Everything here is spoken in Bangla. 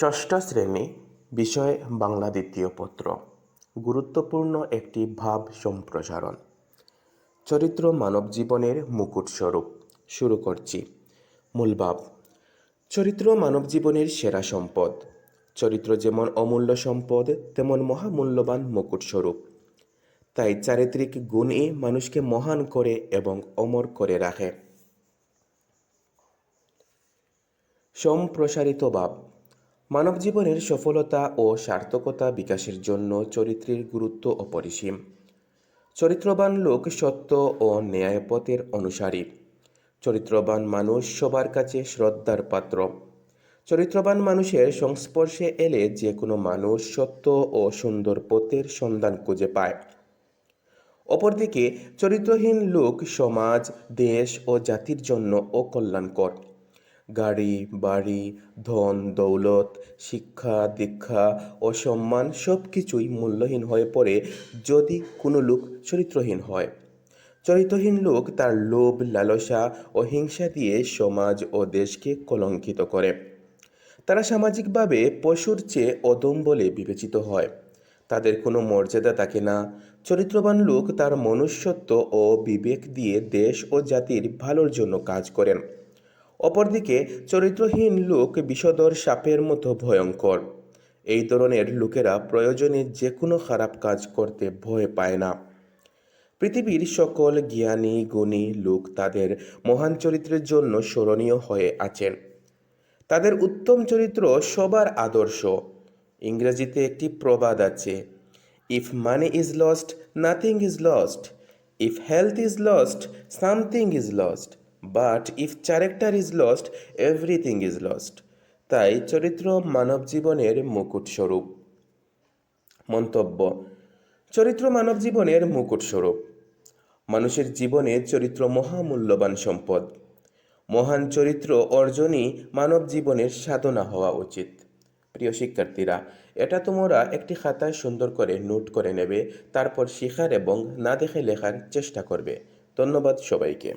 ষষ্ঠ শ্রেণি, বিষয় বাংলা দ্বিতীয় পত্র। গুরুত্বপূর্ণ একটি ভাব সম্প্রসারণ। চরিত্র মানব জীবনের মুকুট স্বরূপ। শুরু করছি। মূল ভাব। চরিত্র মানব জীবনের সেরা সম্পদ। চরিত্র যেমন অমূল্য সম্পদ, তেমন মহামূল্যবান মুকুট স্বরূপ। তাই চারিত্রিক গুণই মানুষকে মহান করে এবং অমর করে রাখে। সম্প্রসারিত ভাব। মানব জীবনের সফলতা ও সার্থকতা বিকাশের জন্য চরিত্রের গুরুত্ব অপরিসীম। চরিত্রবান লোক সত্য ও ন্যায়পথের অনুসারী। চরিত্রবান মানুষ সবার কাছে শ্রদ্ধার পাত্র। চরিত্রবান মানুষের সংস্পর্শে এলে যে কোনো মানুষ সত্য ও সুন্দর পথের সন্ধান খুঁজে পায়। অপরদিকে চরিত্রহীন লোক সমাজ, দেশ ও জাতির জন্য অকল্যাণকর গাড়ি, বাড়ি, ধন, দৌলত, শিক্ষা, দীক্ষা ও সম্মান সব কিছুই মূল্যহীন হয়ে পড়ে যদি কোনো লোক চরিত্রহীন হয়। চরিত্রহীন লোক তার লোভ, লালসা ও হিংসা দিয়ে সমাজ ও দেশকে কলঙ্কিত করে। তারা সামাজিকভাবে পশুর চেয়ে অদম বলে বিবেচিত হয়। তাদের কোনো মর্যাদা থাকে না। চরিত্রবান লোক তার মনুষ্যত্ব ও বিবেক দিয়ে দেশ ও জাতির ভালোর জন্য কাজ করেন। অপরদিকে চরিত্রহীন লোক বিষধর সাপের মতো ভয়ঙ্কর। এই ধরনের লোকেরা প্রয়োজনে যে কোনো খারাপ কাজ করতে ভয় পায় না। পৃথিবীর সকল জ্ঞানী, গুণী লোক তাদের মহান চরিত্রের জন্য স্মরণীয় হয়ে আছেন। তাদের উত্তম চরিত্র সবার আদর্শ। ইংরেজিতে একটি প্রবাদ আছে if money is lost nothing is lost if health is lost something is lost but if character is lost everything is lost তাই চরিত্র মানব জীবনের মুকুট স্বরূপ। মন্তব্য, চরিত্র মানব জীবনের মুকুট স্বরূপ। মানুষের জীবনে চরিত্র মহামূল্যবান সম্পদ। মহান চরিত্র অর্জনই মানব জীবনের সাধনা হওয়া উচিত। প্রিয় শিক্ষার্থীরা, এটা তোমরা একটি খাতায় সুন্দর করে নোট করে নেবে, তারপর শেখার এবং না দেখে লেখার চেষ্টা করবে। ধন্যবাদ সবাইকে।